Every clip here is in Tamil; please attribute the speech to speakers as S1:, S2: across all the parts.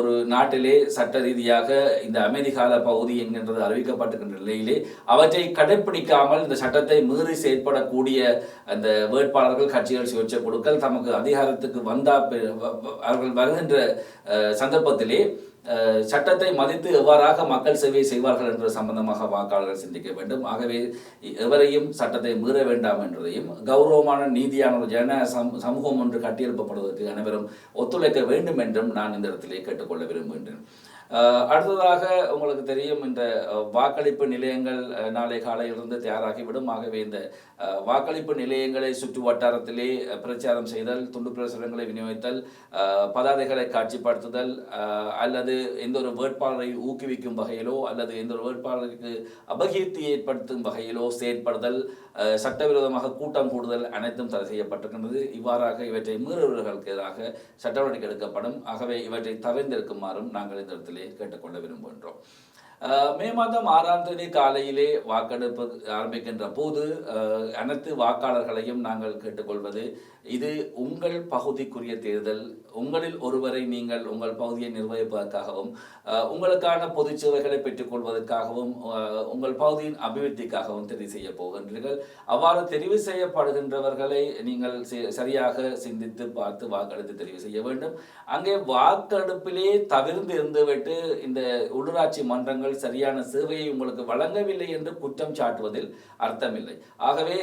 S1: ஒரு நாட்டிலே சட்ட ரீதியாக இந்த அமைதிகால பகுதி என்கின்றது அறிவிக்கப்பட்டிருக்கின்ற நிலையிலே அவற்றை கடைப்பிடிக்காமல் இந்த சட்டத்தை மீறி செயற்படக்கூடிய அந்த வேட்பாளர்கள் கட்சிகள் சுயேட்சை குழுக்கள் தமக்கு அதிகாரத்துக்கு வந்தா அவர்கள் வருகின்ற சந்தர்ப்பத்திலே சட்டத்தை மதித்து எவ்வாறாக மக்கள் சேவை செய்வார்கள் என்ற சம்பந்தமாக வாக்காளர்கள் சிந்திக்க வேண்டும். ஆகவே எவரையும் சட்டத்தை மீற வேண்டாம் என்றதையும் கௌரவமான நீதியான ஒரு ஜன சமூகம் ஒன்று கட்டியெழுப்பப்படுவதற்கு அனைவரும் ஒத்துழைக்க வேண்டும் என்றும் நான் இந்த இடத்திலே கேட்டுக்கொள்ள விரும்புகின்றேன். அடுத்ததாக உங்களுக்கு தெரியும் இந்த வாக்களிப்பு நிலையங்கள் நாளை காலையிலிருந்து தயாராகிவிடும். ஆகவே இந்த வாக்களிப்பு நிலையங்களை சுற்று வட்டாரத்திலே பிரச்சாரம் செய்தல் துண்டு பிரசுரங்களை விநியோகித்தல் பதாதைகளை காட்சிப்படுத்துதல் அல்லது எந்த ஒரு வேட்பாளரை ஊக்குவிக்கும் வகையிலோ அல்லது எந்த ஒரு வேட்பாளருக்கு அபகீர்த்தி ஏற்படுத்தும் வகையிலோ செயற்படுதல் சட்டவிரோதமாக கூட்டம் கூடுதல் அனைத்தும் தடை செய்யப்பட்டிருக்கின்றது. இவ்வாறாக இவற்றை மீறுபவர்களுக்கு எதிராக சட்ட நடவடிக்கை எடுக்கப்படும். ஆகவே இவற்றை தவிர்ந்திருக்குமாறும் நாங்கள் இந்த இடத்திலே கேட்டுக்கொள்ள விரும்புகின்றோம். மே மாதம் ஆறாம் தேதி காலையிலே வாக்கெடுப்பு ஆரம்பிக்கின்ற போது அனைத்து வாக்காளர்களையும் நாங்கள் கேட்டுக்கொள்வது இது உங்கள் பகுதிக்குரிய தேர்தல். உங்களில் ஒருவரை நீங்கள் உங்கள் பகுதியை நிர்வகிப்பதற்காகவும் உங்களுக்கான பொது சேவைகளை பெற்றுக்கொள்வதற்காகவும் உங்கள் பகுதியின் அபிவிருத்திக்காகவும் தெரிவு செய்ய போகின்றீர்கள். அவ்வாறு தெரிவு செய்யப்படுகின்றவர்களை நீங்கள் சரியாக சிந்தித்து பார்த்து வாக்கெடுத்து தெரிவு செய்ய வேண்டும். அங்கே வாக்கெடுப்பிலே தவிர்ந்து இருந்துவிட்டு இந்த உள்ளூராட்சி மன்றங்கள் சரியான சேவையை உங்களுக்கு வழங்கவில்லை என்று குற்றம் சாட்டுவதில் அர்த்தமில்லை. ஆகவே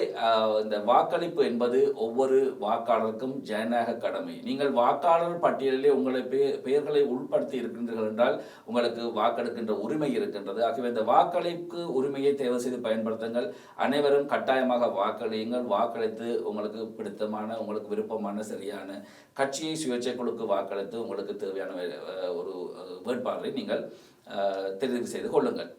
S1: இந்த வாக்களிப்பு என்பது ஒவ்வொரு வாக்காளருக்கும் ஜனநாயக கடமை. நீங்கள் வாக்காளர் பட்டியலிலே உங்களை பே பெயர்களை உள்படுத்தி இருக்கின்றீர்கள் என்றால் உங்களுக்கு வாக்கெடுக்கின்ற உரிமை இருக்கின்றது. ஆகவே இந்த வாக்களிப்பு உரிமையை தேர்வு செய்து பயன்படுத்துங்கள். அனைவரும் கட்டாயமாக வாக்களியுங்கள். வாக்களித்து உங்களுக்கு பிடித்தமான உங்களுக்கு விருப்பமான சரியான கட்சியை சுயேட்சை குழுக்கு வாக்களித்து உங்களுக்கு தேவையான ஒரு வேட்பாளரை நீங்கள் தெரிவு செய்து கொள்ளுங்கள்.